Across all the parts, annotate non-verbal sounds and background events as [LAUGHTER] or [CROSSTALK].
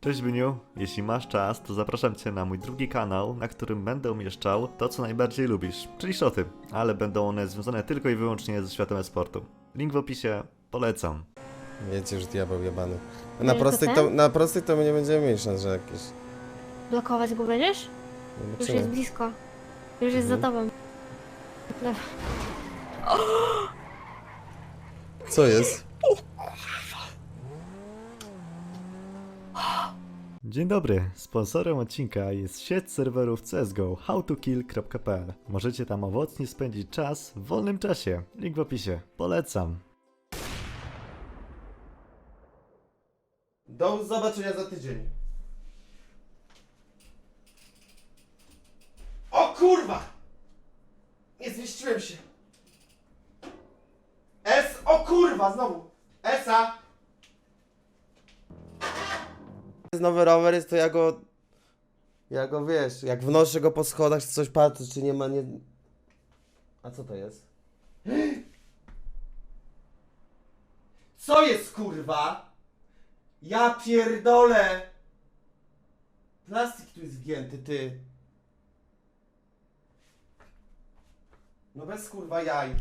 Cześć Byniu, jeśli masz czas, to zapraszam Cię na mój drugi kanał, na którym będę umieszczał to, co najbardziej lubisz, czyli szoty, ale będą one związane tylko i wyłącznie ze światem e-sportu. Link w opisie, polecam. Wiecie już diabeł jebany. Nie, Na to prostej to, ten? na prostej to my nie będziemy mieć szans, że jakieś... Blokować go będziesz? Już Zobaczymy. jest blisko. Już jest za Mhm. tobą. No. Co jest? Dzień dobry, sponsorem odcinka jest sieć serwerów CSGO howtokill.pl. Możecie tam owocnie spędzić czas w wolnym czasie. Link w opisie, polecam. Do zobaczenia za tydzień. O kurwa! Nie zmieściłem się. S, o kurwa, znowu. Esa! Jest nowy rower, jest to ja go... Ja go, wiesz, jak wnoszę go po schodach, czy coś patrzę, czy nie ma, nie... A co to jest? [GASPS] Co jest, kurwa? Ja pierdolę! Plastik tu jest zgięty, ty. No bez kurwa jaj.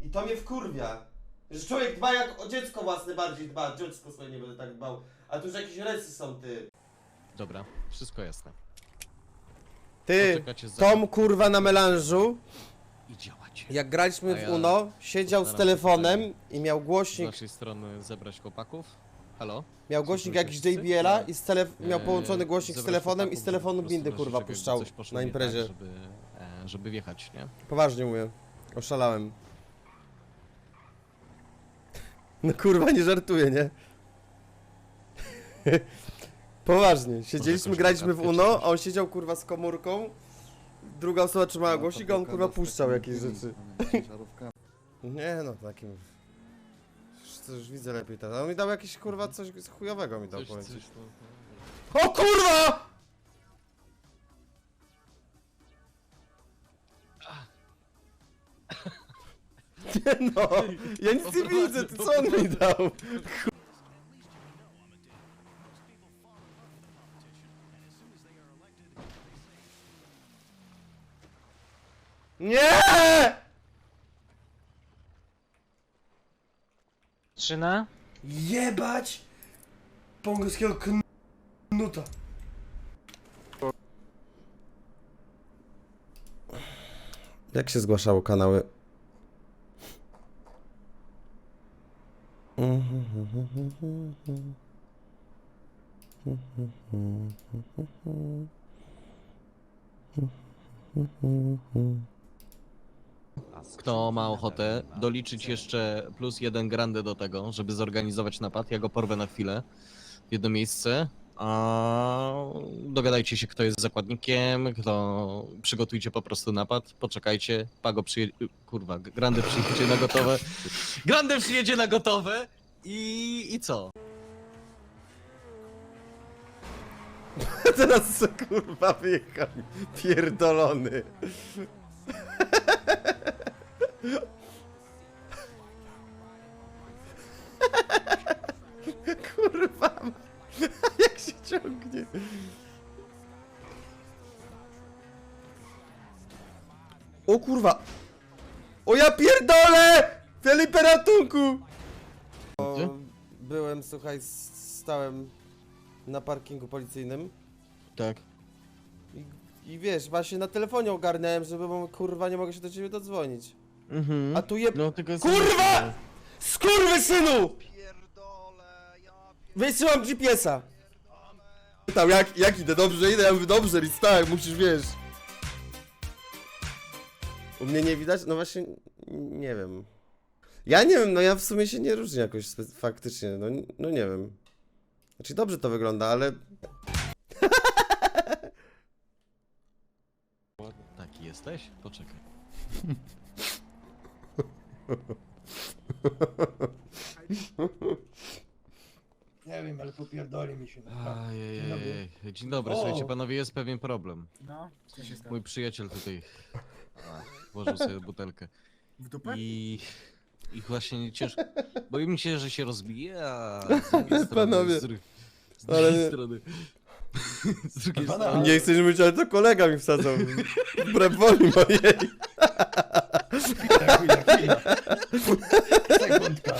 I to mnie wkurwia. Że człowiek dba jak o dziecko własne bardziej dba. Dziecko swoje nie będę tak dbał. A tu już jakieś resy są, ty. Dobra, wszystko jasne. Ty, Poczekacie za- Tom kurwa na melanżu, I działać. jak graliśmy A w ja Uno, siedział z telefonem tutaj i miał Z głośnik, naszej strony zebrać chłopaków. Halo? miał głośnik jakiś? JBL-a Tak. i z telef- miał Eee, połączony głośnik z zebrać telefonem i chłopaków, z telefonu po prostu bindy w kurwa puszczał coś poszło na nie imprezie. Tak, żeby, e, żeby wjechać, nie? Poważnie mówię. Oszalałem. No kurwa, nie żartuję, nie? Poważnie. Siedzieliśmy, graliśmy w Uno, a on siedział kurwa z komórką. Druga osoba trzymała głośnik, a on kurwa puszczał jakieś rzeczy. Nie no, takim... Już- To już widzę lepiej teraz. On mi dał jakieś kurwa coś chujowego mi dał no, O kurwa! Nie no, ja nic nie widzę, ty co on mi dał? Nie! Trzyna? Jebać! Pongolskiego knuta. Jak się zgłaszało kanały? Kto ma ochotę doliczyć jeszcze plus jeden grandę do tego, żeby zorganizować napad, ja go porwę na chwilę w jedno miejsce. A dogadajcie się, kto jest zakładnikiem, kto przygotujcie po prostu napad, poczekajcie, Pago przyjedzie, kurwa, Grande przyjedzie na gotowe, Grande przyjedzie na gotowe i, i co? Teraz co kurwa wyjechał pierdolony. Kurwa, jak się ciągnie. O kurwa. O ja pierdolę! Felipe ratunku! Gdzie? Byłem, słuchaj, stałem na parkingu policyjnym. Tak. I, I wiesz, właśnie na telefonie ogarnąłem, żeby bo kurwa nie mogę się do ciebie dodzwonić. Mhm. A tu je... No tylko Kurwa! Skurwy synu! Wysyłam GPS-a. Tam jak, jak idę, dobrze idę, ja mówię dobrze, tak, musisz wiesz. U mnie nie widać? No właśnie, nie wiem. Ja nie wiem, no ja w sumie się nie różnię jakoś spe- faktycznie, no, no nie wiem. Znaczy dobrze to wygląda, ale Taki jesteś? Poczekaj. [LAUGHS] Nie wiem, ale popierdoli mi się. naprawdę. Ajajaj. Dzień dobry, O! słuchajcie panowie, jest pewien problem. No, co się stało? Mój przyjaciel tutaj a, włożył sobie butelkę. W dupę? I, i właśnie ciężko. Boję mi się, że się rozbije, a z drugiej [LAUGHS] strony Panowie. Z, dru- Z Ale drugiej nie- strony. Z drugiej strony. Nie chcesz mówić, ale to kolega mi wsadzał. Wbrew woli mojej. Chwila, chwila, chwila. Sekundka.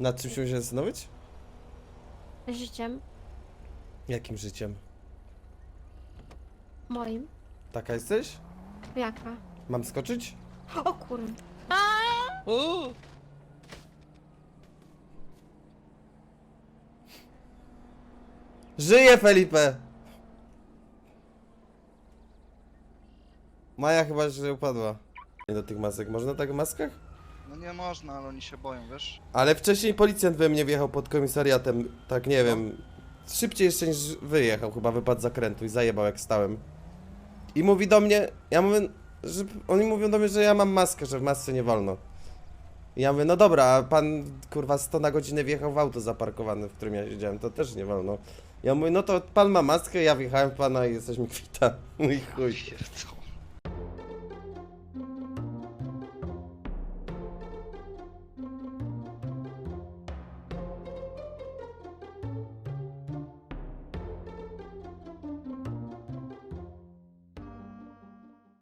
Nad czym się zastanowić? Życiem Jakim życiem? moim. Taka jesteś? Jaka? Mam skoczyć? O kurwa. O! Żyję, Felipe! Maja chyba że upadła. Nie do tych masek. Można tak w maskach? No nie można, ale oni się boją, wiesz? Ale wcześniej policjant we mnie wjechał pod komisariatem, tak nie wiem, szybciej jeszcze niż wyjechał, chyba wypadł z zakrętu i zajebał jak stałem. I mówi do mnie, ja mówię, że oni mówią do mnie, że ja mam maskę, że w masce nie wolno. I ja mówię, no dobra, a pan kurwa 100 na godzinę wjechał w auto zaparkowane, w którym ja siedziałem, to też nie wolno. Ja mówię, no to pan ma maskę, ja wjechałem w pana i jesteśmy [LAUGHS] kwita. Mój chuj. Pierdolę.